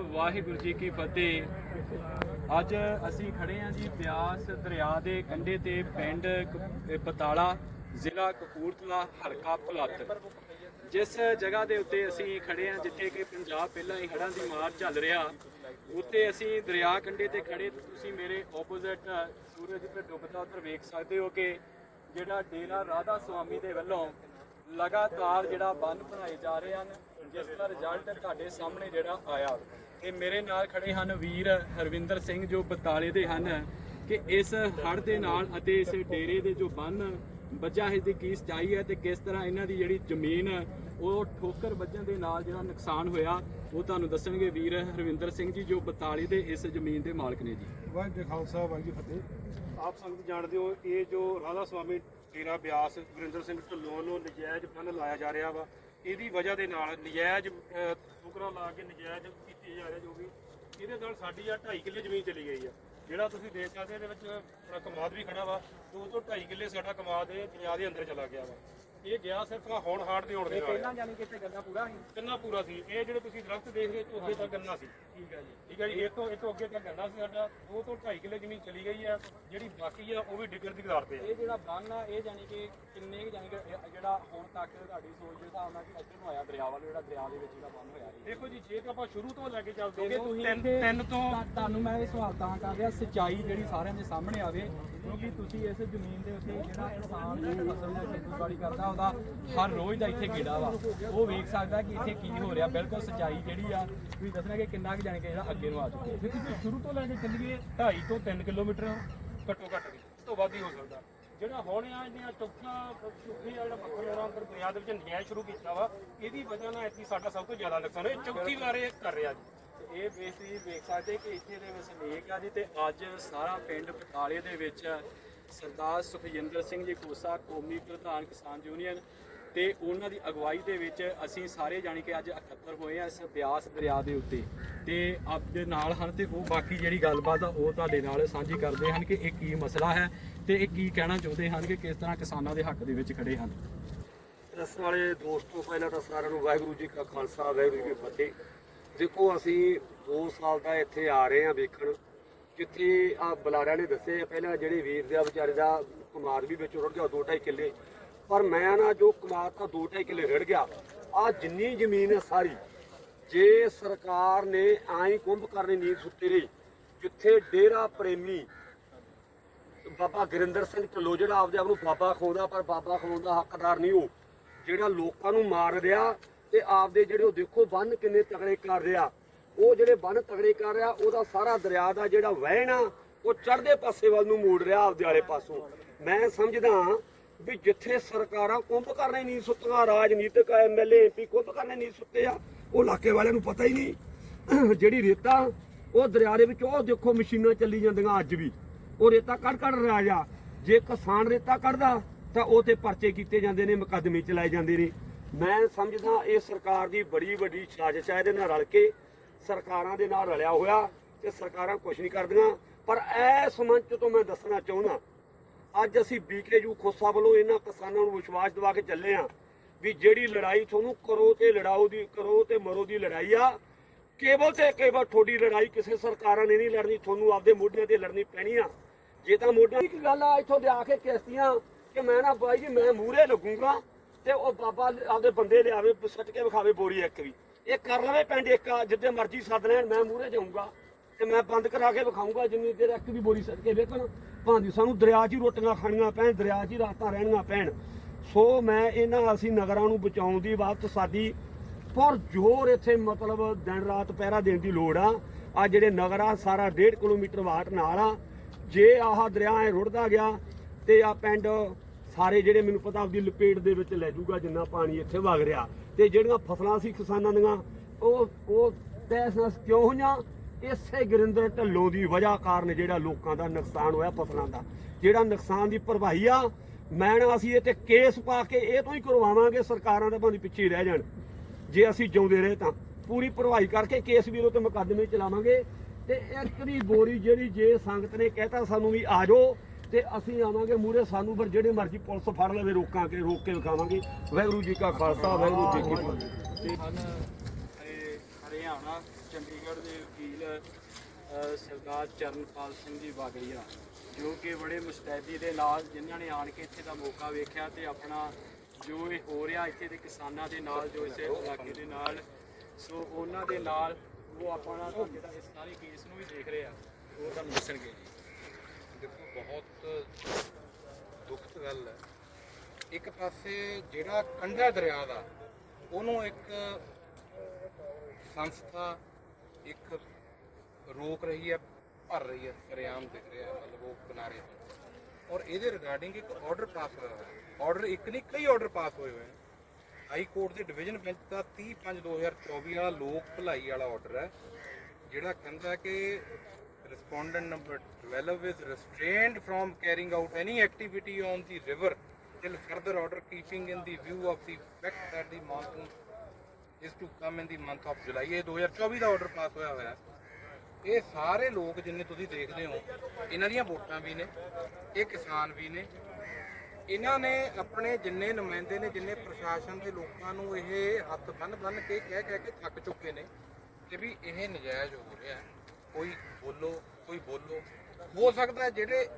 ਵਾਹਿਗੁਰੂ ਜੀ ਕੀ ਫਤਿਹ। ਅੱਜ ਅਸੀਂ ਖੜੇ ਹਾਂ ਜੀ ਬਿਆਸ ਦਰਿਆ ਦੇ ਕੰਢੇ ਤੇ ਪਿੰਡ ਕ- ਬਤਾਲਾ, ਜ਼ਿਲ੍ਹਾ ਕਪੂਰਥਲਾ, ਹਲਕਾ ਭੁਲੱਥ। ਜਿਸ ਜਗ੍ਹਾ ਦੇ ਉੱਤੇ ਅਸੀਂ ਖੜੇ ਹਾਂ, ਜਿੱਥੇ ਕਿ ਪੰਜਾਬ ਪਹਿਲਾਂ ਹੀ ਹੜ੍ਹਾਂ ਦੀ ਮਾਰ ਚੱਲ ਰਿਹਾ, ਉੱਥੇ ਅਸੀਂ ਦਰਿਆ ਕੰਢੇ ਤੇ ਖੜੇ ਤੁਸੀਂ ਮੇਰੇ ਆਪੋਜ਼ਿਟ ਸੂਰਜ ਤੇ ਡੁੱਬਦਾ ਉੱਧਰ ਵੇਖ ਸਕਦੇ ਹੋ ਕਿ ਜਿਹੜਾ ਡੇਰਾ ਰਾਧਾ ਸੁਆਮੀ ਦੇ ਵੱਲੋਂ ਲਗਾਤਾਰ ਜਿਹੜਾ ਬੰਨ ਬਣਾਏ ਜਾ ਰਹੇ ਹਨ, ਜਿਸ ਦਾ ਰਿਜ਼ਲਟ ਤੁਹਾਡੇ ਸਾਹਮਣੇ ਜਿਹੜਾ ਆਇਆ। ਤੇ ਮੇਰੇ ਨਾਲ ਖੜੇ ਹਨ ਵੀਰ ਹਰਵਿੰਦਰ ਸਿੰਘ ਜੋ ਬਤਾਲੇ ਦੇ ਹਨ ਕਿ ਇਸ ਹੜ੍ਹ ਦੇ ਨਾਲ ਅਤੇ ਇਸ ਡੇਰੇ ਦੇ ਜੋ ਬੰਨ ਵੱਜਾ ਇਸ ਦੀ ਕੀ ਸਚਾਈ ਹੈ ਤੇ ਕਿਸ ਤਰ੍ਹਾਂ ਇਹਨਾਂ ਦੀ ਜਿਹੜੀ ਜ਼ਮੀਨ ਉਹ ਠੋਕਰ ਵੱਜਣ ਦੇ ਨਾਲ ਜਿਹੜਾ ਨੁਕਸਾਨ ਹੋਇਆ ਉਹ ਤੁਹਾਨੂੰ ਦੱਸਣਗੇ ਵੀਰ ਹਰਵਿੰਦਰ ਸਿੰਘ ਜੀ ਜੋ ਬਤਾਲੇ ਦੇ ਇਸ ਜ਼ਮੀਨ ਦੇ ਮਾਲਕ ਨੇ ਜੀ। ਵਾਹਿਗੁਰੂ ਜੀ ਖਾਲਸਾ ਵਾਹਿਗੁਰੂ ਫਤਿਹ। ਆਪ ਸੰਗਤ ਜਾਣਦੇ ਹੋ ਇਹ ਜੋ ਰਾਧਾ ਸੁਆਮੀ ਡੇਰਾ ਬਿਆਸ ਗੁਰਿੰਦਰ ਸਿੰਘ ਢੱਲੋਂ ਨੂੰ ਨਜਾਇਜ਼ ਬੰਨ ਲਾਇਆ ਜਾ ਰਿਹਾ ਵਾ। ਇਹਦੀ ਵਜ੍ਹਾ ਦੇ ਨਾਲ ਨਜਾਇਜ਼ ਅਹ, ਲਾ ਕੇ ਨਜਾਇਜ਼ ਕੀਤੀ ਜਾ ਰਿਹਾ ਜੋ ਵੀ, ਇਹਦੇ ਨਾਲ ਸਾਡੀ ਆ 2.5 ਕਿੱਲੇ ਜ਼ਮੀਨ ਚਲੀ ਗਈ ਆ। ਜਿਹੜਾ ਤੁਸੀਂ ਦੇਖ ਸਕਦੇ ਇਹਦੇ ਵਿੱਚ ਆਪਣਾ ਕਮਾਦ ਵੀ ਖੜਾ ਵਾ, ਦੋ ਤੋਂ 2.5 ਕਿੱਲੇ ਸਾਡਾ ਕਮਾਦ ਇਹ ਦਰਿਆ ਦੇ ਅੰਦਰ ਚਲਾ ਗਿਆ ਵਾ। ਇਹ ਗਿਆ ਸਿਰਫ ਆਹ ਹੁਣ ਹਾੜ ਦੇ ਹੋਣ ਦੇ ਨਾਲ। ਜਾਨੀ ਕਿ ਇੱਥੇ ਗੱਲਾਂ ਪੂਰਾ ਸੀ? ਕਿੰਨਾ ਪੂਰਾ ਸੀ। ਇਹ ਜਿਹੜੇ ਤੁਸੀਂ ਦਰਖਤ ਦੇਖ ਰਹੇ ਹੋ ਅੱਗੇ ਤੱਕ ਗੰਨਾ ਸੀ। ਠੀਕ ਹੈ ਜੀ। ਠੀਕ ਹੈ ਜੀ ਇਹ ਤੋਂ ਇਹ ਤੋਂ ਅੱਗੇ ਤੱਕ ਗੰਨਾ ਸੀ ਸਾਡਾ। 2 ਤੋਂ 2.5 ਕਿੱਲੇ ਜ਼ਮੀਨ ਚਲੀ ਗਈ ਆ। ਜਿਹੜੀ ਬਾਕੀ ਆ ਉਹ ਵੀ ਡਿੱਗਣ ਦੀ ਕਦਾਰ ਤੇ ਆ। ਇਹ ਜਿਹੜਾ ਬੰਨ ਆ ਇਹ ਜਾਨੀ ਕਿ ਕਿੰਨੇ ਕੁ ਜਾਨੀ ਕਿ ਜਿਹੜਾ ਹੁਣ ਤੱਕ ਤੁਹਾਡੀ ਸੋਚ ਦੇ ਹਿਸਾਬ ਨਾਲ ਕਿ ਇੱਧਰ ਨੂੰ ਆਇਆ ਦਰਿਆ ਵੱਲ ਜਿਹੜਾ ਦਰਿਆ ਦੇ ਵਿੱਚ ਜਿਹੜਾ ਬੰਨ ਹੋਇਆ ਦੇਖੋ ਜੀ ਜੇ ਤਾਂ ਆਪਾਂ ਸ਼ੁਰੂ ਤੋਂ ਲੈ ਕੇ ਚੱਲਦੇ ਹਾਂ ਤੁਸੀਂ ਤਿੰਨ ਤੋਂ ਤਾਂ ਤੁਹਾਨੂੰ ਮੈਂ ਇਹ ਸਵਾਲ ਤਾਂ ਕਰ ਰਿਹਾ ਸਚਾਈ ਜਿਹੜੀ ਸਾਰਿਆਂ ਦੇ ਸਾਹਮਣੇ ਆਵੇ ਕਿਉਂਕਿ ਤੁਸੀਂ ਇਸ ਜ਼ਮੀਨ ਦੇ ਉੱਤੇ ਜਿਹੜਾ ਇਨਸਾਨ ਦੀ ਫਸਲ ਦੀ ਖੇਤੀਬਾੜੀ ਕਰਦਾ ਉਹਦਾ ਹਰ ਰੋਜ਼ ਦਾ ਇੱਥੇ ਗੇੜਾ ਵਾ। ਉਹ ਵੇਖ ਸਕਦਾ ਕਿ ਇੱਥੇ ਕੀ ਹੋ ਰਿਹਾ। ਬਿਲਕੁਲ ਸਚਾਈ ਜਿਹੜੀ ਆ ਤੁਸੀਂ ਦੱਸਣਾ ਕਿ ਕਿੰਨਾ ਕੁ ਜਾਣੀ ਕਿ ਜਿਹੜਾ ਅੱਗੇ ਨੂੰ ਆ ਚੁੱਕਿਆ। ਦੇਖੋ ਜੀ ਸ਼ੁਰੂ ਤੋਂ ਲੈ ਕੇ ਚੱਲੀਏ 2.5 ਤੋਂ 3 ਕਿਲੋਮੀਟਰ ਘੱਟੋ ਘੱਟ ਇਸ ਤੋਂ ਵੱਧ ਹੀ ਹੋ ਸਕਦਾ। ਜਿਹੜਾ ਹੁਣ ਆ ਜਿਹੜੀਆਂ ਚੌਕੀਆਂ ਚੌਕੀ ਆ ਜਿਹੜਾ ਲੋਰਾਂ ਅੰਦਰ ਦਰਿਆ ਦੇ ਵਿੱਚ ਨਿਆਂ ਸ਼ੁਰੂ ਕੀਤਾ ਵਾ ਇਹਦੀ ਵਜ੍ਹਾ ਨਾਲ ਇੱਥੇ ਸਾਡਾ ਸਭ ਤੋਂ ਜ਼ਿਆਦਾ ਨੁਕਸਾਨ ਹੋਇਆ। ਚੌਕੀ ਵਾਰੇ ਕਰ ਰਿਹਾ ਜੀ। ਇਹ ਬੇਸੀ ਵੇਖ ਸਕਦੇ ਕਿ ਇੱਥੇ ਦੇ ਵਸਨੀਕ ਆ ਜੀ ਤੇ ਅੱਜ ਸਾਰਾ ਪਿੰਡ ਬਟਾਲੇ ਦੇ ਵਿੱਚ ਸਰਦਾਰ ਸੁਖਜਿੰਦਰ ਸਿੰਘ ਜੀ ਕੋਸਾ, ਕੌਮੀ ਪ੍ਰਧਾਨ ਕਿਸਾਨ ਯੂਨੀਅਨ ਤੇ ਉਹਨਾਂ ਦੀ ਅਗਵਾਈ ਦੇ ਵਿੱਚ ਅਸੀਂ ਸਾਰੇ ਜਾਣੀ ਕਿ ਅੱਜ ਇਕੱਤਰ ਹੋਏ ਆ ਇਸ ਬਿਆਸ ਦਰਿਆ ਦੇ ਉੱਤੇ। ਤੇ ਆਪ ਦੇ ਨਾਲ ਹਨ ਤੇ ਉਹ ਬਾਕੀ ਜਿਹੜੀ ਗੱਲਬਾਤ ਆ, ਉਹ ਤੁਹਾਡੇ ਨਾਲ ਸਾਂਝੀ ਕਰਦੇ ਹਨ ਕਿ ਇਹ ਕੀ ਮਸਲਾ ਹੈ ਤੇ ਇਹ ਕੀ ਕਹਿਣਾ ਚਾਹੁੰਦੇ ਹਨ ਕਿ ਕਿਸ ਤਰ੍ਹਾਂ ਕਿਸਾਨਾਂ ਦੇ ਹੱਕ ਦੇ ਵਿੱਚ ਖੜੇ ਹਨ। ਇਸ ਵਾਲੇ ਦੋਸਤੋ, ਪਹਿਲਾਂ ਤਾਂ ਸਾਰਿਆਂ ਨੂੰ ਵਾਹਿਗੁਰੂ ਜੀ ਕਾ ਖਾਲਸਾ, ਵਾਹਿਗੁਰੂ ਜੀ ਕੀ ਫਤਿਹ। ਦੇਖੋ, ਅਸੀਂ 2 ਸਾਲ ਦਾ ਇੱਥੇ ਆ ਰਹੇ ਹਾਂ ਵੇਖਣ। ਜਿੱਥੇ ਆ ਬੁਲਾਰਿਆਂ ਨੇ ਦੱਸੇ ਪਹਿਲਾਂ ਜਿਹੜੇ ਵੀਰ ਦੇ, ਵਿਚਾਰੇ ਦਾ ਕੁਮਾਰ ਵੀ ਵਿੱਚ ਰੁੜ ਗਿਆ 2.5 ਕਿੱਲੇ। ਪਰ ਮੈਂ ਨਾ ਜੋ ਕੁਮਾਰ ਤਾਂ 2.5 ਕਿੱਲੇ ਰੜ ਗਿਆ ਆ ਜਿੰਨੀ ਜ਼ਮੀਨ ਹੈ ਸਾਰੀ, ਜੇ ਸਰਕਾਰ ਨੇ ਆਈ ਕੁੰਭ ਕਰਨੀ ਨੀਂਦ ਸੁੱਤੀ ਰਹੀ, ਜਿੱਥੇ ਡੇਰਾ ਪ੍ਰੇਮੀ ਬਾਬਾ ਗੁਰਿੰਦਰ ਸਿੰਘ ਢਿੱਲੋਂ ਜਿਹੜਾ ਆਪਦੇ ਆਪ ਨੂੰ ਬਾਬਾ ਖੋਦਾ ਪਰ ਬਾਬਾ ਖੋਣ ਦਾ ਹੱਕਦਾਰ ਨਹੀਂ ਉਹ, ਜਿਹੜਾ ਲੋਕਾਂ ਨੂੰ ਮਾਰ ਰਿਹਾ ਤੇ ਆਪਦੇ ਜਿਹੜੇ ਉਹ ਦੇਖੋ, ਬੰਨ ਕਿੰਨੇ ਤਗੜੇ ਕਰ ਰਿਹਾ। ਉਹ ਜਿਹੜੇ ਬੰਨ ਤਗੜੇ ਕਰ ਰਿਹਾ, ਉਹਦਾ ਸਾਰਾ ਦਰਿਆ ਦਾ ਜਿਹੜਾ ਵਹਿਣ ਆ, ਉਹ ਚੜ੍ਹਦੇ ਪਾਸੇ ਵੱਲ ਨੂੰ ਮੋੜ ਰਿਹਾ ਆਪਦੇ ਵਾਲੇ ਪਾਸੋਂ। ਮੈਂ ਸਮਝਦਾ ਵੀ ਜਿੱਥੇ ਸਰਕਾਰਾਂ ਕੁੰਭ ਕਰਨੇ ਨਹੀਂ ਸੁੱਤੀਆਂ, ਰਾਜਨੀਤਿਕ ਐਮਐਲਏ ਐਮਪੀ ਕੁੰਭ ਕਰਨੇ ਨਹੀਂ ਸੁੱਤੇ ਆ, ਉਹ ਇਲਾਕੇ ਵਾਲਿਆਂ ਨੂੰ ਪਤਾ ਹੀ ਨਹੀਂ। ਜਿਹੜੀ ਰੇਤਾ, ਉਹ ਦਰਿਆ ਦੇ ਵਿੱਚ, ਉਹ ਦੇਖੋ ਮਸ਼ੀਨਾਂ ਚੱਲੀ ਜਾਂਦੀਆਂ ਅੱਜ ਵੀ। ਉਹ ਰੇਤਾ ਕੱਢ ਕੱਢ ਰਿਹਾ ਜਾ ਜੇ ਕਿਸਾਨ ਰੇਤਾ ਕੱਢਦਾ, ਤਾਂ ਉਹ ਤੇ ਪਰਚੇ ਕੀਤੇ ਜਾਂਦੇ ਨੇ, ਮੁਕੱਦਮੇ ਚਲਾਏ ਜਾਂਦੇ ਨੇ। ਮੈਂ ਸਮਝਦਾ ਇਹ ਸਰਕਾਰ ਦੀ ਬੜੀ ਵੱਡੀ ਸਾਜ਼ਿਸ਼ ਹੈ ਇਹਦੇ ਨਾਲ ਰਲ ਕੇ ਸਰਕਾਰਾਂ ਦੇ ਨਾਲ ਰਲਿਆ ਹੋਇਆ ਤੇ ਸਰਕਾਰਾਂ ਕੁਝ ਨਹੀਂ ਕਰਦੀਆਂ। ਪਰ ਇਸ ਮੰਚ ਤੋਂ ਮੈਂ ਦੱਸਣਾ ਚਾਹੁੰਦਾ, ਅੱਜ ਅਸੀਂ ਬੀਕੇਯੂ ਖੋਸਾ ਵੱਲੋਂ ਇਹਨਾਂ ਕਿਸਾਨਾਂ ਨੂੰ ਵਿਸ਼ਵਾਸ ਦਿਵਾ ਕੇ ਚੱਲੇ ਆ ਵੀ ਜਿਹੜੀ ਲੜਾਈ ਤੁਹਾਨੂੰ ਕਰੋ ਤੇ ਲੜਾਓ ਦੀ, ਕਰੋ ਤੇ ਮਰੋ ਦੀ ਲੜਾਈ ਆ। ਕੇਵਲ ਤੇ ਕੇਵਲ ਤੁਹਾਡੀ ਲੜਾਈ ਕਿਸੇ ਸਰਕਾਰਾਂ ਨੇ ਨਹੀਂ ਲੜਨੀ, ਤੁਹਾਨੂੰ ਆਪਦੇ ਮੋਢਿਆਂ ਤੇ ਲੜਨੀ ਪੈਣੀ ਆ। ਜੇ ਤਾਂ ਮੋਢਿਆਂ ਦੀ ਗੱਲ ਆ, ਇੱਥੋਂ ਦੇ ਆ ਕੇ ਕਿਸ਼ਤੀਆਂ ਕਿ ਮੈਂ ਨਾ ਬਾਈ ਜੀ, ਮੈਂ ਮੂਹਰੇ ਲੱਗੂਗਾ ਤੇ ਉਹ ਬਾਬਾ ਆਪਦੇ ਬੰਦੇ ਲਿਆਵੇ, ਸੱਟ ਕੇ ਵਿਖਾਵੇ ਬੋਰੀ ਇੱਕ ਵੀ। ਇਹ ਕਰ ਲਵੇ ਪਿੰਡ ਇੱਕ, ਜਿੱਦੇ ਮਰਜ਼ੀ ਸੱਦ ਲੈਣ, ਮੈਂ ਮੂਹਰੇ ਜਾਊਂਗਾ ਤੇ ਮੈਂ ਬੰਦ ਕਰਾ ਕੇ ਵਿਖਾਊਂਗਾ, ਜਿੰਨੀ ਦੇਰ ਇੱਕ ਵੀ ਬੋਰੀ ਸੱਟ ਕੇ ਵੇਖਣ। ਭਾਂਦੀ ਸਾਨੂੰ ਦਰਿਆ 'ਚ ਹੀ ਰੋਟੀਆਂ ਖਾਣੀਆਂ ਪੈਣ, ਦਰਿਆ 'ਚ ਹੀ ਰਾਤਾਂ ਰਹਿਣੀਆਂ ਪੈਣ। ਸੋ ਮੈਂ ਇਹਨਾਂ ਅਸੀਂ ਨਗਰਾਂ ਨੂੰ ਬਚਾਉਣ ਦੀ ਬਾਤ ਸਾਡੀ ਪਰ ਜੋਰ ਇੱਥੇ ਮਤਲਬ ਦਿਨ ਰਾਤ ਪਹਿਰਾ ਦੇਣ ਦੀ ਲੋੜ ਆ। ਆ ਜਿਹੜੇ ਨਗਰ ਆ, ਸਾਰਾ 1.5 ਕਿਲੋਮੀਟਰ ਵਾਟ ਨਾਲ ਆ। ਜੇ ਆਹ ਦਰਿਆ ਐ ਰੁੜਦਾ ਗਿਆ ਤੇ ਆ ਪਿੰਡ ਸਾਰੇ ਜਿਹੜੇ ਮੈਨੂੰ ਪਤਾ ਆਪਦੀ ਲਪੇਟ ਦੇ ਵਿੱਚ ਲੈ ਜਾਊਗਾ ਜਿੰਨਾ ਪਾਣੀ ਇੱਥੇ ਵਗ ਰਿਹਾ। ਤੇ ਜਿਹੜੀਆਂ ਫਸਲਾਂ ਸੀ ਕਿਸਾਨਾਂ ਦੀਆਂ, ਉਹ ਉਹ ਤੈਸ ਕਿਉਂ ਹੋਈਆਂ? ਇਸੇ ਗੁਰਿੰਦਰ ਢੱਲੋਂ ਦੀ ਵਜ੍ਹਾ ਕਾਰਨ ਜਿਹੜਾ ਲੋਕਾਂ ਦਾ ਨੁਕਸਾਨ ਹੋਇਆ ਫਸਲਾਂ ਦਾ। ਜਿਹੜਾ ਨੁਕਸਾਨ ਦੀ ਭਰਵਾਈ ਆ, ਮੈਂ ਨਾ ਅਸੀਂ ਇਹ ਤੇ ਕੇਸ ਪਾ ਕੇ ਇਹ ਤੋਂ ਹੀ ਕਰਵਾਵਾਂਗੇ ਸਰਕਾਰਾਂ ਦੇ ਭਾਵੇਂ ਪਿੱਛੇ ਰਹਿ ਜਾਣ। ਜੇ ਅਸੀਂ ਜਿਉਂਦੇ ਰਹੇ ਤਾਂ ਪੂਰੀ ਭਰਵਾਈ ਕਰਕੇ ਕੇਸ ਵੀ ਤੇ ਮੁਕੱਦਮੇ ਚਲਾਵਾਂਗੇ। ਤੇ ਇੱਕ ਦੀ ਬੋਰੀ ਜਿਹੜੀ ਜੇ ਸੰਗਤ ਨੇ ਕਹਿਤਾ ਸਾਨੂੰ ਵੀ ਆ ਜਾਓ ਤੇ ਅਸੀਂ ਆਵਾਂਗੇ ਮੂਰੇ ਸਾਨੂੰ ਫਿਰ ਜਿਹੜੇ ਮਰਜ਼ੀ ਪੁਲਿਸ ਫੜ ਲਵੇ, ਰੋਕਾਂ ਕੇ, ਰੋਕ ਕੇ ਵਿਖਾਵਾਂਗੇ। ਵਾਹਿਗੁਰੂ ਜੀ ਕਾ ਖਾਲਸਾ, ਵਾਹਿਗੁਰੂ ਜੀ ਕੀ ਫਤਿਹ। ਤੇ ਹਨ ਹਰਿਆਣਾ, ਚੰਡੀਗੜ੍ਹ ਦੇ ਵਕੀਲ ਸਰਦਾਰ ਚਰਨਪਾਲ ਸਿੰਘ ਜੀ ਬਾਗੜੀਆ, ਜੋ ਕਿ ਬੜੇ ਮੁਸਤੈਦੀ ਦੇ ਨਾਲ ਜਿਨ੍ਹਾਂ ਨੇ ਆਣ ਕੇ ਇੱਥੇ ਦਾ ਮੌਕਾ ਵੇਖਿਆ ਤੇ ਆਪਣਾ ਜੋ ਇਹ ਹੋ ਰਿਹਾ ਇੱਥੇ ਦੇ ਕਿਸਾਨਾਂ ਦੇ ਨਾਲ, ਜੋ ਇਸੇ ਇਲਾਕੇ ਦੇ ਨਾਲ, ਸੋ ਉਹਨਾਂ ਦੇ ਨਾਲ ਉਹ ਆਪਣਾ ਇਸ ਸਾਰੇ ਕੇਸ ਨੂੰ ਵੀ ਦੇਖ ਰਹੇ ਆ, ਉਹ ਤੁਹਾਨੂੰ ਦੱਸਣਗੇ। ਜੀ ਦੇਖੋ, ਬਹੁਤ ਦੁਖਦ ਗੱਲ ਹੈ। ਇੱਕ ਪਾਸੇ ਜਿਹੜਾ ਕੰਢਾ ਦਰਿਆ ਦਾ ਉਹਨੂੰ ਇੱਕ ਸੰਸਥਾ ਇੱਕ ਰੋਕ ਰਹੀ ਹੈ, ਭਰ ਰਹੀ ਹੈ ਸਰਿਆਮ ਦਿਖ ਰਿਹਾ, ਮਤਲਬ ਉਹ ਕਿਨਾਰੇ ਤੋਂ। ਔਰ ਇਹਦੇ ਰਿਗਾਰਡਿੰਗ ਇੱਕ ਆਰਡਰ ਪਾਸ ਹੋਇਆ ਹੈ ਆਰਡਰ ਇੱਕ ਨਹੀਂ, ਕਈ ਆਰਡਰ ਪਾਸ ਹੋਏ ਹੋਏ ਹਨ ਹਾਈ ਕੋਰਟ ਦੇ ਡਿਵੀਜ਼ਨ ਬੈਂਚ ਦਾ 30/5/2024 ਵਾਲਾ ਲੋਕ ਭਲਾਈ ਵਾਲਾ ਆਰਡਰ ਹੈ, ਜਿਹੜਾ ਕਹਿੰਦਾ ਕਿ respondent number 12 is restrained from carrying out any activity on the river till further order keeping in the view of the fact that the monsoon is to come in the month of July ਇਹ 2024 ਦਾ order ਪਾਸ ਹੋਇਆ ਹੋਇਆ ਹੈ। ਇਹ ਸਾਰੇ ਲੋਕ ਜਿੰਨੇ ਤੁਸੀਂ ਦੇਖਦੇ ਹੋ ਇਹਨਾਂ ਦੀਆਂ ਵੋਟਾਂ ਵੀ ਨੇ ਇਹ ਕਿਸਾਨ ਵੀ ਨੇ ਇਹਨਾਂ ਨੇ ਆਪਣੇ ਜਿੰਨੇ ਨੁਮਾਇੰਦੇ ਨੇ ਜਿੰਨੇ ਪ੍ਰਸ਼ਾਸਨ ਦੇ ਲੋਕਾਂ ਨੂੰ ਇਹ ਹੱਥ ਬੰਨ ਬੰਨ ਕੇ ਕਹਿ ਕਹਿ ਕੇ ਥੱਕ ਚੁੱਕੇ ਨੇ ਕਿ ਵੀ ਇਹ ਨਜਾਇਜ਼ ਹੋ ਰਿਹਾ ਹੈ। ਕੋਈ ਬੋਲੋ ਕੋਈ ਬੋਲੋ। ਹੋ ਸਕਦਾ ਜਿਹੜੇ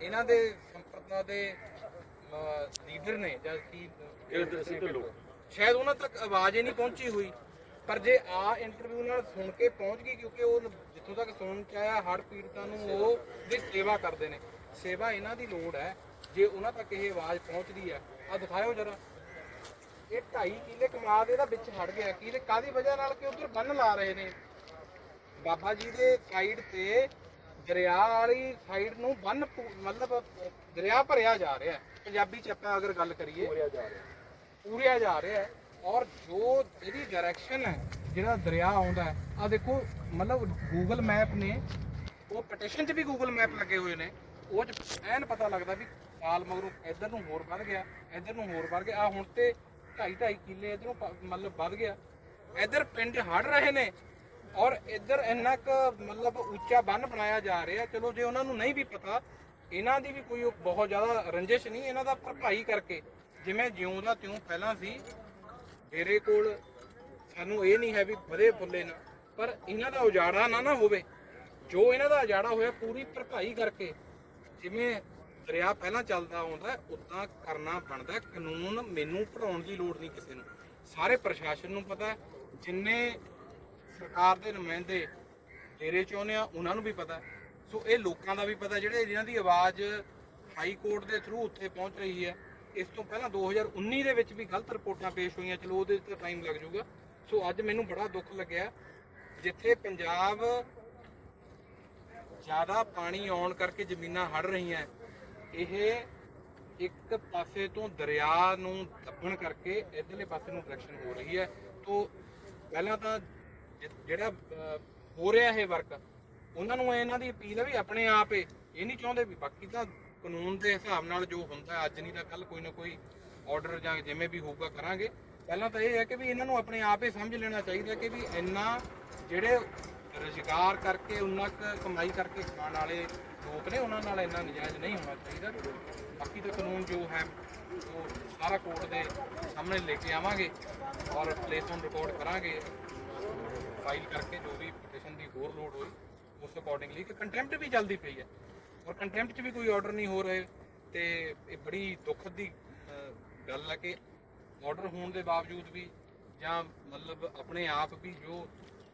ਇਹਨਾਂ ਦੇ ਸੰਪਰਦਾ ਦੇ ਲੀਡਰ ਨੇ ਜਾਂ ਕੀ ਸ਼ਾਇਦ ਉਹਨਾਂ ਤੱਕ ਆਵਾਜ਼ ਹੀ ਨਹੀਂ ਪਹੁੰਚੀ ਹੋਈ। ਪਰ ਜੇ ਆ ਇੰਟਰਵਿਊ ਨਾਲ ਸੁਣ ਕੇ ਪਹੁੰਚ ਗਈ ਕਿਉਂਕਿ ਉਹ ਜਿੱਥੋਂ ਤੱਕ ਸੁਣ ਚ ਆਇਆ ਹੜ ਪੀੜਤਾਂ ਨੂੰ ਉਹ ਦੀ ਸੇਵਾ ਕਰਦੇ ਨੇ। ਸੇਵਾ ਇਹਨਾਂ ਦੀ ਲੋੜ ਹੈ। ਜੇ ਉਹਨਾਂ ਤੱਕ ਇਹ ਆਵਾਜ਼ ਪਹੁੰਚਦੀ ਹੈ ਆ ਦਿਖਾਇਓ ਜਰਾ। ਇਹ 2.5 ਕਿੱਲੇ ਕਮਾਦ ਇਹਦਾ ਵਿੱਚ ਹੜ ਗਿਆ। ਕਿਹਦੇ ਕਾਦੀ ਵਜ੍ਹਾ ਨਾਲ ਕਿ ਉਧਰ ਬੰਨ ਲਾ ਰਹੇ ਨੇ? ਬਾਬਾ ਜੀ ਦੇ ਸਾਈਡ ਤੇ ਦਰਿਆ ਵਾਲੀ ਸਾਈਡ ਨੂੰ ਬੰਨ ਮਤਲਬ ਦਰਿਆ ਭਰਿਆ ਜਾ ਰਿਹਾ ਹੈ। ਪੰਜਾਬੀ ਚ ਆਪਾਂ ਅਗਰ ਗੱਲ ਕਰੀਏ ਪੂਰਿਆ ਜਾ ਰਿਹਾ। ਹੈ ਔਰ ਜੋ ਇਹਦੀ ਡਾਇਰੈਕਸ਼ਨ ਹੈ ਜਿਹੜਾ ਦਰਿਆ ਆਉਂਦਾ ਹੈ ਆ ਦੇਖੋ ਮਤਲਬ ਗੂਗਲ ਮੈਪ ਨੇ ਉਹ ਪਟੀਸ਼ਨ 'ਚ ਵੀ ਗੂਗਲ ਮੈਪ ਲੱਗੇ ਹੋਏ ਨੇ। ਉਹ 'ਚ ਐਨ ਪਤਾ ਲੱਗਦਾ ਵੀ ਸਾਲ ਮਗਰੋਂ ਇੱਧਰ ਨੂੰ ਹੋਰ ਵੱਧ ਗਿਆ ਇੱਧਰ ਨੂੰ ਹੋਰ ਵੱਧ ਗਿਆ। ਆ ਹੁਣ ਤੇ 2.5 2.5 ਕਿੱਲੇ ਇੱਧਰੋਂ ਮਤਲਬ ਵੱਧ ਗਿਆ। ਇੱਧਰ ਪਿੰਡ ਹੜ ਰਹੇ ਨੇ ਔਰ ਇੱਧਰ ਇੰਨਾ ਕੁ ਮਤਲਬ ਉੱਚਾ ਬੰਨ ਬਣਾਇਆ ਜਾ ਰਿਹਾ, ਚਲੋ ਜੇ ਉਹਨਾਂ ਨੂੰ ਨਹੀਂ ਵੀ ਪਤਾ, ਇਹਨਾਂ ਦੀ ਵੀ ਕੋਈ ਬਹੁਤ ਜ਼ਿਆਦਾ ਰੰਜਿਸ਼ ਨਹੀਂ, ਇਹਨਾਂ ਦਾ ਭਰਪਾਈ ਕਰਕੇ। ਜਿਵੇਂ ਜਿਉਂ ਦਾ ਤਿਉਂ ਪਹਿਲਾਂ ਸੀ, ਡੇਰੇ ਕੋਲ ਸਾਨੂੰ ਇਹ ਨਹੀਂ ਹੈ ਵੀ ਵਧੇ ਫੁੱਲੇ ਨਾ, ਪਰ ਇਹਨਾਂ ਦਾ ਉਜਾੜਾ ਨਾ ਨਾ ਹੋਵੇ। ਜੋ ਇਹਨਾਂ ਦਾ ਉਜਾੜਾ ਹੋਇਆ, ਪੂਰੀ ਭਰਪਾਈ ਕਰਕੇ, ਜਿਵੇਂ ਦਰਿਆ ਪਹਿਲਾਂ ਚੱਲਦਾ ਆਉਂਦਾ, ਉਦਾਂ ਕਰਨਾ ਬਣਦਾ, ਕਾਨੂੰਨ ਮੈਨੂੰ ਪੜਾਉਣ ਦੀ ਲੋੜ ਨਹੀਂ ਕਿਸੇ ਨੂੰ। ਸਾਰੇ ਪ੍ਰਸ਼ਾਸਨ ਨੂੰ ਪਤਾ ਜਿੰਨੇ ਸਰਕਾਰ ਦੇ ਨੁਮਾਇੰਦੇ ਡੇਰੇ ਚ ਆਉਂਦੇ ਆ, ਉਹਨਾਂ ਨੂੰ ਵੀ ਪਤਾ ਸੋ ਇਹ ਲੋਕਾਂ ਦਾ ਵੀ ਪਤਾ ਜਿਹੜੇ ਇਹਨਾਂ ਦੀ ਆਵਾਜ਼ ਹਾਈ ਕੋਰਟ ਦੇ ਥਰੂ ਉੱਥੇ ਪਹੁੰਚ ਰਹੀ ਹੈ, ਇਸ ਤੋਂ ਪਹਿਲਾਂ 2019 ਦੇ ਵਿੱਚ ਵੀ ਗਲਤ ਰਿਪੋਰਟਾਂ ਪੇਸ਼ ਹੋਈਆਂ, ਚਲੋ ਉਹਦੇ ਤੇ ਟਾਈਮ ਲੱਗ ਜਾਊਗਾ। ਸੋ ਅੱਜ ਮੈਨੂੰ ਬੜਾ ਦੁੱਖ ਲੱਗਿਆ, ਜਿੱਥੇ ਪੰਜਾਬ ਜ਼ਿਆਦਾ ਪਾਣੀ ਆਉਣ ਕਰਕੇ ਜ਼ਮੀਨਾਂ ਹੜ ਰਹੀਆਂ ਇਹ ਇੱਕ ਪਾਸੇ ਤੋਂ ਦਰਿਆ ਨੂੰ ਦੱਬਣ ਕਰਕੇ ਇਧਰਲੇ ਪਾਸੇ ਨੂੰ ਡਾਇਰੈਕਸ਼ਨ ਹੋ ਰਹੀ ਹੈ। ਤੋਂ ਪਹਿਲਾਂ ਤਾਂ ਜਿਹੜਾ ਹੋ ਰਿਹਾ ਇਹ ਵਰਕ ਉਹਨਾਂ ਨੂੰ ਇਹਨਾਂ ਦੀ ਅਪੀਲ ਹੈ ਵੀ ਆਪਣੇ ਆਪ ਇਹ ਇਹ ਨਹੀਂ ਚਾਹੁੰਦੇ ਵੀ ਬਾਕੀ ਤਾਂ ਕਾਨੂੰਨ ਦੇ ਹਿਸਾਬ ਨਾਲ ਜੋ ਹੁੰਦਾ, ਅੱਜ ਨਹੀਂ ਤਾਂ ਕੱਲ ਕੋਈ ਨਾ ਕੋਈ ਆਰਡਰ ਜਾਂ ਜਿਵੇਂ ਵੀ ਹੋਊਗਾ ਕਰਾਂਗੇ। ਪਹਿਲਾਂ ਤਾਂ ਇਹ ਹੈ ਕਿ ਵੀ ਇਹਨਾਂ ਨੂੰ ਆਪਣੇ ਆਪ ਹੀ ਸਮਝ ਲੈਣਾ ਚਾਹੀਦਾ ਕਿ ਵੀ ਇੰਨਾ ਜਿਹੜੇ ਰੁਜ਼ਗਾਰ ਕਰਕੇ, ਉਨਾ ਕੁ ਕਮਾਈ ਕਰਕੇ ਖਾਣ ਵਾਲੇ ਲੋਕ ਨੇ, ਉਹਨਾਂ ਨਾਲ ਇੰਨਾ ਨਜਾਇਜ਼ ਨਹੀਂ ਹੋਣਾ ਚਾਹੀਦਾ। ਬਾਕੀ ਤਾਂ ਕਾਨੂੰਨ ਜੋ ਹੈ, ਉਹ ਸਾਰਾ ਕੋਰਟ ਦੇ ਸਾਹਮਣੇ ਲੈ ਕੇ ਆਵਾਂਗੇ ਔਰ ਪਲੇਸ ਔਨ ਰਿਕਾਰਡ ਕਰਾਂਗੇ। ਫਾਈਲ ਕਰਕੇ ਜੋ ਵੀ ਪਟੀਸ਼ਨ ਦੀ ਹੋਰ ਲੋਡ ਹੋਈ, ਉਸ ਅਕੋਰਡਿੰਗਲੀ ਕਿ ਕੰਟੈਂਪਟ ਵੀ ਚੱਲਦੀ ਪਈ ਹੈ। ਔਰ ਕੰਟੈਂਪਟ 'ਚ ਵੀ ਕੋਈ ਆਰਡਰ ਨਹੀਂ ਹੋ ਰਹੇ ਤੇ ਇਹ ਬੜੀ ਦੁੱਖ ਦੀ ਗੱਲ ਹੈ ਕਿ ਆਰਡਰ ਹੋਣ ਦੇ ਬਾਵਜੂਦ ਵੀ ਜਾਂ ਮਤਲਬ ਆਪਣੇ ਆਪ ਵੀ ਜੋ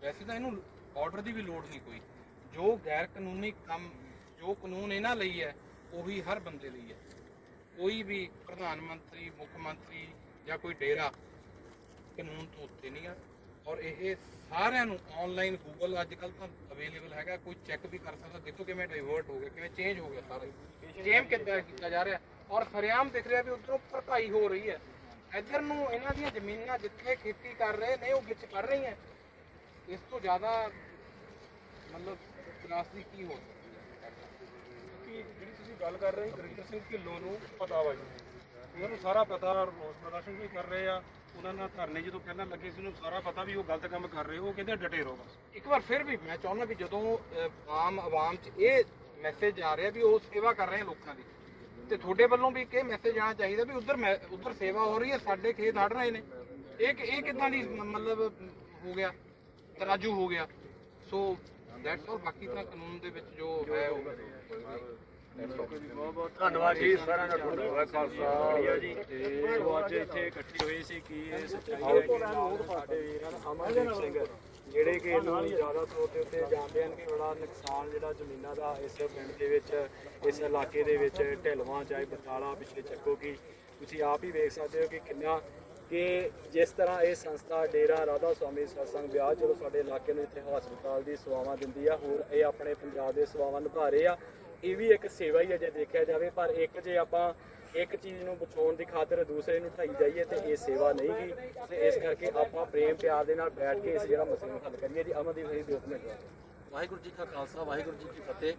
ਵੈਸੇ ਤਾਂ ਇਹਨੂੰ ਆਰਡਰ ਦੀ ਵੀ ਲੋੜ ਨਹੀਂ ਕੋਈ। ਜੋ ਗੈਰ ਕਾਨੂੰਨੀ ਕੰਮ, ਜੋ ਕਾਨੂੰਨ ਇਹਨਾਂ ਲਈ ਹੈ, ਉਹੀ ਹਰ ਬੰਦੇ ਲਈ ਹੈ। ਕੋਈ ਵੀ ਪ੍ਰਧਾਨ ਮੰਤਰੀ, ਮੁੱਖ ਮੰਤਰੀ ਜਾਂ ਕੋਈ ਡੇਰਾ ਕਾਨੂੰਨ ਤੋਂ ਉੱਤੇ ਨਹੀਂ ਆ। ਔਰ ਇਹ ਸਾਰਿਆਂ ਨੂੰ ਆਨਲਾਈਨ ਗੂਗਲ ਅੱਜ ਕੱਲ ਤਾਂ ਅਵੇਲੇਬਲ ਹੈਗਾ, ਕੋਈ ਚੈੱਕ ਵੀ ਕਰ ਸਕਦਾ। ਦੇਖੋ ਕਿਵੇਂ ਡਾਈਵਰਟ ਹੋ ਗਿਆ, ਕਿਵੇਂ ਚੇਂਜ ਹੋ ਗਿਆ ਸਾਰਾ ਚੇਂਜ ਕਿੱਦਾਂ ਕੀਤਾ ਜਾ ਰਿਹਾ। ਔਰ ਸਰਿਆਮ ਦਿਖ ਰਿਹਾ ਵੀ ਉਧਰੋਂ ਭਰਪਾਈ ਹੋ ਰਹੀ ਹੈ। ਇੱਧਰ ਨੂੰ ਇਹਨਾਂ ਦੀਆਂ ਜ਼ਮੀਨਾਂ ਜਿੱਥੇ ਖੇਤੀ ਕਰ ਰਹੇ ਨੇ, ਉਹ ਵਿੱਚ ਕਰ ਰਹੀਆਂ। ਇਸ ਤੋਂ ਜ਼ਿਆਦਾ ਮਤਲਬ ਤਰਾਸਦੀ ਕੀ ਹੋ ਸਕਦੀ ਹੈ? ਕਿ ਜਿਹੜੀ ਤੁਸੀਂ ਗੱਲ ਕਰ ਰਹੇ ਹੋ, ਗੁਰਿੰਦਰ ਸਿੰਘ ਢਿੱਲੋਂ ਨੂੰ ਪਤਾ ਵਾ ਜੀ। ਉਹਨਾਂ ਨੂੰ ਸਾਰਾ ਪਤਾ ਰੋਸ ਪ੍ਰਦਰਸ਼ਨ ਵੀ ਕਰ ਰਹੇ ਆ। ਉਹਨਾਂ ਨਾਲ ਧਰਨੇ ਜਦੋਂ ਪਹਿਲਾਂ ਲੱਗੇ ਸੀ ਉਹਨੂੰ ਸਾਰਾ ਪਤਾ ਵੀ ਉਹ ਗਲਤ ਕੰਮ ਕਰ ਰਹੇ ਉਹ ਕਹਿੰਦੇ ਡਟੇ ਰਹੋ ਬਸ। ਇੱਕ ਵਾਰ ਫਿਰ ਵੀ ਮੈਂ ਚਾਹੁੰਦਾ ਵੀ ਜਦੋਂ ਅਹ, ਆਮ ਆਵਾਮ 'ਚ ਇਹ ਮੈਸੇਜ ਆ ਰਿਹਾ ਵੀ ਉਹ ਸੇਵਾ ਕਰ ਰਹੇ ਆ ਲੋਕਾਂ ਦੀ ਤੇ ਤੁਹਾਡੇ ਵੱਲੋਂ ਵੀ ਇਹ ਮੈਸੇਜ ਆਣਾ ਚਾਹੀਦਾ ਵੀ ਉਧਰ ਉਧਰ ਸੇਵਾ ਹੋ ਰਹੀ ਹੈ ਸਾਡੇ ਖੇਤ ਹੜ ਰਹੇ ਨੇ। ਇਹ ਕਿ- ਇਹ ਕਿਦਾਂ ਦੀ ਮ- ਮਤਲਬ ਹੋ ਗਿਆ ਤਰਾਜੂ ਹੋ ਗਿਆ। ਸੋ ਦੈਟਸ ਔਰ ਬਾਕੀ ਤਾਂ ਕਾਨੂੰਨ ਦੇ ਵਿੱਚ ਜੋ ਹੈ ਉਹ ਧੰਨਵਾਦ ਜੀ ਸਾਰਿਆਂ ਦਾ ਗੁਰਦੁਆਰਾ ਖਾਲਸਾ। ਤੇ ਸੋ ਅੱਜ ਇੱਥੇ ਇਕੱਠੇ ਹੋਏ ਸੀ ਕਿ ਇਹ ਸੱਚਾਈ ਹੈ ਕਿ ਨਾਲ ਸਾਡੇ ਵੀਰ ਹਨ ਅਮਨਦੀਪ ਸਿੰਘ ਜਿਹੜੇ ਕਿ ਇਹਨੂੰ ਜ਼ਿਆਦਾ ਤੌਰ ਦੇ ਉੱਤੇ ਜਾਣਦੇ ਹਨ ਕਿ ਬੜਾ ਨੁਕਸਾਨ ਜਿਹੜਾ ਜ਼ਮੀਨਾਂ ਦਾ ਇਸ ਪਿੰਡ ਦੇ ਵਿੱਚ ਇਸ ਇਲਾਕੇ ਦੇ ਵਿੱਚ ਢਿਲਵਾਂ ਚਾਹੇ ਬਤਾਲਾ ਪਿਛਲੇ ਚੱਕੋ ਕੀ ਤੁਸੀਂ ਆਪ ਹੀ ਵੇਖ ਸਕਦੇ ਹੋ ਕਿ ਕਿੰਨਾ ਕਿ ਜਿਸ ਤਰ੍ਹਾਂ ਇਹ ਸੰਸਥਾ ਡੇਰਾ ਰਾਧਾ ਸਵਾਮੀ ਸਤਸੰਗ ਵਿਆਹ ਜਦੋਂ ਸਾਡੇ ਇਲਾਕੇ ਨੂੰ ਇੱਥੇ ਹਸਪਤਾਲ ਦੀ ਸੇਵਾਵਾਂ ਦਿੰਦੀ ਆ ਹੋਰ ਇਹ ਆਪਣੇ ਪੰਜਾਬ ਦੇ ਸੇਵਾਵਾਂ ਨਿਭਾ ਰਹੇ ਆ। ਇਹ ਵੀ ਇੱਕ ਸੇਵਾ ਹੀ ਹੈ ਜੇ ਦੇਖਿਆ ਜਾਵੇ, ਪਰ ਇੱਕ ਜੇ ਆਪਾਂ ਇੱਕ ਚੀਜ਼ ਨੂੰ ਬਚਾਉਣ ਦੀ ਖਾਤਰ ਦੂਸਰੇ ਨੂੰ ਢਾਈ ਜਾਈਏ ਤੇ ਇਹ ਸੇਵਾ ਨਹੀਂ ਗਈ ਤੇ ਇਸ ਕਰਕੇ ਆਪਾਂ ਪ੍ਰੇਮ ਪਿਆਰ ਦੇ ਨਾਲ ਬੈਠ ਕੇ ਇਸ ਜਿਹੜਾ ਮਸਲੇ ਨੂੰ ਹੱਲ ਕਰੀਏ ਜੀ ਅਮਨਦੀਪ ਸਿੰਘ ਦੀ ਹੁਕਮ ਹੈ ਵਾਹਿਗੁਰੂ ਜੀ ਕਾ ਖਾਲਸਾ, ਵਾਹਿਗੁਰੂ ਜੀ ਕੀ ਫਤਿਹ।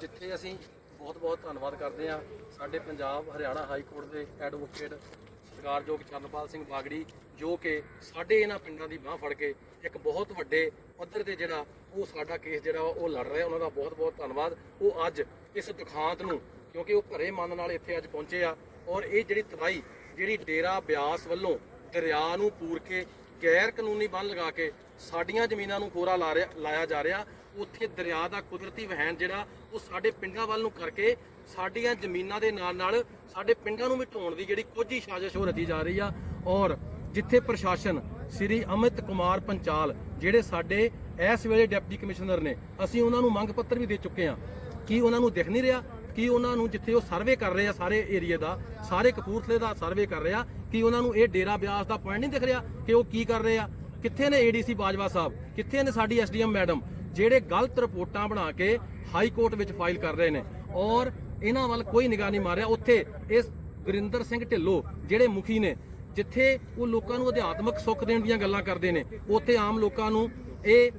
ਜਿੱਥੇ ਅਸੀਂ ਬਹੁਤ ਬਹੁਤ ਧੰਨਵਾਦ ਕਰਦੇ ਹਾਂ ਸਾਡੇ ਪੰਜਾਬ ਹਰਿਆਣਾ ਹਾਈ ਕੋਰਟ ਦੇ ਐਡਵੋਕੇਟ ਸਰਕਾਰਯੋਗ ਚਰਨਪਾਲ ਸਿੰਘ ਬਾਗੜੀ, ਜੋ ਕਿ ਸਾਡੇ ਇਹਨਾਂ ਪਿੰਡਾਂ ਦੀ ਬਾਹ ਫੜ ਕੇ ਇੱਕ ਬਹੁਤ ਵੱਡੇ ਪੱਧਰ ਤੇ ਜਿਹੜਾ ਉਹ ਸਾਡਾ ਕੇਸ ਜਿਹੜਾ ਵਾ ਉਹ ਲੜ ਰਿਹਾ, ਉਹਨਾਂ ਦਾ ਬਹੁਤ ਬਹੁਤ ਧੰਨਵਾਦ। ਉਹ ਅੱਜ ਇਸ ਦੁਖਾਂਤ ਨੂੰ, ਕਿਉਂਕਿ ਉਹ ਭਰੇ ਮਨ ਨਾਲ ਇੱਥੇ ਅੱਜ ਪਹੁੰਚੇ ਆ, ਔਰ ਇਹ ਜਿਹੜੀ ਤਬਾਈ ਜਿਹੜੀ ਡੇਰਾ ਬਿਆਸ ਵੱਲੋਂ ਦਰਿਆ ਨੂੰ ਪੂਰ ਕੇ ਗੈਰ ਕਾਨੂੰਨੀ ਬੰਨ ਲਗਾ ਕੇ ਸਾਡੀਆਂ ਜ਼ਮੀਨਾਂ ਨੂੰ ਕੋਰਾ ਲਾ ਰਿਹਾ, ਲਾਇਆ ਜਾ ਰਿਹਾ, ਉੱਥੇ ਦਰਿਆ ਦਾ ਕੁਦਰਤੀ ਵਹਿਣ ਜਿਹੜਾ ਉਹ ਸਾਡੇ ਪਿੰਡਾਂ ਵੱਲ ਨੂੰ ਕਰਕੇ ਸਾਡੀਆਂ ਜ਼ਮੀਨਾਂ ਦੇ ਨਾਲ ਨਾਲ ਸਾਡੇ ਪਿੰਡਾਂ ਨੂੰ ਮਿਟਾਉਣ ਦੀ ਜਿਹੜੀ ਕੋਝੀ ਸਾਜ਼ਿਸ਼ ਹੋ ਰਚੀ ਜਾ ਰਹੀ ਆ। ਔਰ ਜਿੱਥੇ ਪ੍ਰਸ਼ਾਸਨ ਸ੍ਰੀ ਅਮਿਤ ਕੁਮਾਰ ਪੰਚਾਲ, ਜਿਹੜੇ ਸਾਡੇ ਇਸ ਵੇਲੇ ਡਿਪਟੀ ਕਮਿਸ਼ਨਰ ਨੇ, ਅਸੀਂ ਉਹਨਾਂ ਨੂੰ ਮੰਗ ਪੱਤਰ ਵੀ ਦੇ ਚੁੱਕੇ ਆ। ਕੀ ਉਹਨਾਂ ਨੂੰ ਦਿਖ ਨਹੀਂ ਰਿਹਾ? ਕਿ ਉਹਨਾਂ ਨੂੰ ਜਿੱਥੇ ਉਹ ਸਰਵੇ ਕਰ ਰਹੇ ਆ ਸਾਰੇ ਏਰੀਏ ਦਾ, ਸਾਰੇ ਕਪੂਰਥਲੇ ਦਾ ਸਰਵੇ ਕਰ ਰਹੇ ਆ, ਕਿ ਉਹਨਾਂ ਨੂੰ ਇਹ ਡੇਰਾ ਬਿਆਸ ਦਾ ਪੁਆਇੰਟ ਨਹੀਂ ਦਿਖ ਰਿਹਾ ਕਿ ਉਹ ਕੀ ਕਰ ਰਹੇ ਆ? ਕਿੱਥੇ ਨੇ ਏਡੀਸੀ ਬਾਜਵਾ ਸਾਹਿਬ? ਕਿੱਥੇ ਨੇ ਸਾਡੀ ਐਸਡੀਐਮ ਮੈਡਮ, ਜਿਹੜੇ ਗਲਤ ਰਿਪੋਰਟਾਂ ਬਣਾ ਕੇ ਹਾਈ ਕੋਰਟ ਵਿੱਚ ਫਾਈਲ ਕਰ ਰਹੇ ਨੇ? ਔਰ ਇਹਨਾਂ ਵੱਲ ਕੋਈ ਨਿਗਾਹ ਨਹੀਂ ਮਾਰਿਆ। ਉੱਥੇ ਇਸ ਗੁਰਿੰਦਰ ਸਿੰਘ ਢਿੱਲੋਂ ਜਿਹੜੇ ਮੁਖੀ ਨੇ, ਜਿੱਥੇ ਉਹ ਲੋਕਾਂ ਨੂੰ ਅਧਿਆਤਮਕ ਸੁੱਖ ਦੇਣ ਦੀਆਂ ਗੱਲਾਂ ਕਰਦੇ ਨੇ, ਉੱਥੇ ਆਮ ਲੋਕਾਂ ਨੂੰ ਇਹ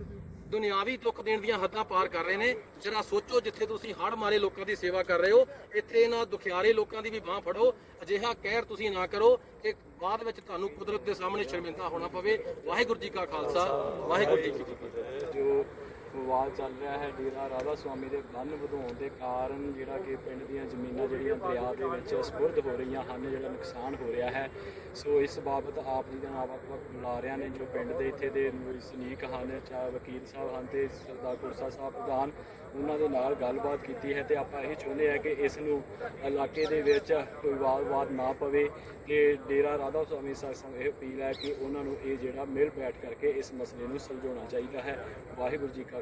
ਦੁਨਿਆਵੀ ਦੁੱਖ ਦੇਣ ਦੀਆਂ ਹੱਦਾਂ ਪਾਰ ਕਰ ਰਹੇ ਨੇ। ਜਰਾ ਸੋਚੋ ਜਿੱਥੇ ਤੁਸੀਂ ਹੜ ਮਾਰੇ ਲੋਕਾਂ ਦੀ ਸੇਵਾ ਕਰ ਰਹੇ ਹੋ, ਇੱਥੇ ਇਹਨਾਂ ਦੁਖਿਆਰੇ ਲੋਕਾਂ ਦੀ ਵੀ ਬਾਹ ਫੜੋ। ਅਜਿਹਾ ਕਹਿਰ ਤੁਸੀਂ ਨਾ ਕਰੋ ਕਿ ਬਾਅਦ ਵਿੱਚ ਤੁਹਾਨੂੰ ਕੁਦਰਤ ਦੇ ਸਾਹਮਣੇ ਸ਼ਰਮਿੰਦਾ ਹੋਣਾ ਪਵੇ। ਵਾਹਿਗੁਰੂ ਜੀ ਕਾ ਖਾਲਸਾ, ਵਾਹਿਗੁਰੂ ਜੀ ਕੀ ਫਤਿਹ। ਵਿਵਾਦ ਚੱਲ ਰਿਹਾ ਹੈ। ਡੇਰਾ ਰਾਧਾ ਸਵਾਮੀ ਦੇ ਬੰਨ ਵਧਾਉਣ ਦੇ ਕਾਰਨ ਜਿਹੜਾ ਕਿ ਪਿੰਡ ਦੀਆਂ ਜ਼ਮੀਨਾਂ ਜਿਹੜੀਆਂ ਦਰਿਆ ਦੇ ਵਿੱਚ ਸਪੁਰਦ ਹੋ ਰਹੀਆਂ ਹਨ, ਜਿਹੜਾ ਨੁਕਸਾਨ ਹੋ ਰਿਹਾ ਹੈ। ਸੋ ਇਸ ਬਾਬਤ ਆਪ ਜੀ ਦੇ ਨਾਲ ਵੱਖ-ਵੱਖ ਬੁਲਾਰਿਆਂ ਨੇ, ਜੋ ਪਿੰਡ ਦੇ ਇੱਥੇ ਦੇ ਸਨੀਕ ਹਨ, ਚਾਹੇ ਵਕੀਲ ਸਾਹਿਬ ਹਨ ਤੇ ਸਰਦਾਰ ਕੁਰਸਾ ਸਾਹਿਬ ਪ੍ਰਧਾਨ, ਉਹਨਾਂ ਦੇ ਨਾਲ ਗੱਲਬਾਤ ਕੀਤੀ ਹੈ ਤੇ ਆਪਾਂ ਇਹ ਚਾਹੁੰਦੇ ਹਾਂ ਕਿ ਇਸ ਨੂੰ ਇਲਾਕੇ ਦੇ ਵਿੱਚ ਕੋਈ ਵਾਦ-ਵਾਦ ਨਾ ਪਵੇ ਕਿ ਡੇਰਾ ਰਾਧਾ ਸਵਾਮੀ ਸਤਸੰਗ ਇਹ ਅਪੀਲ ਹੈ ਕਿ ਉਹਨਾਂ ਨੂੰ ਇਹ ਜਿਹੜਾ ਮਿਲ ਬੈਠ ਕਰਕੇ ਇਸ ਮਸਲੇ ਨੂੰ ਸੁਲਝਾਉਣਾ ਚਾਹੀਦਾ ਹੈ। ਵਾਹਿਗੁਰੂ ਜੀ ਕਾ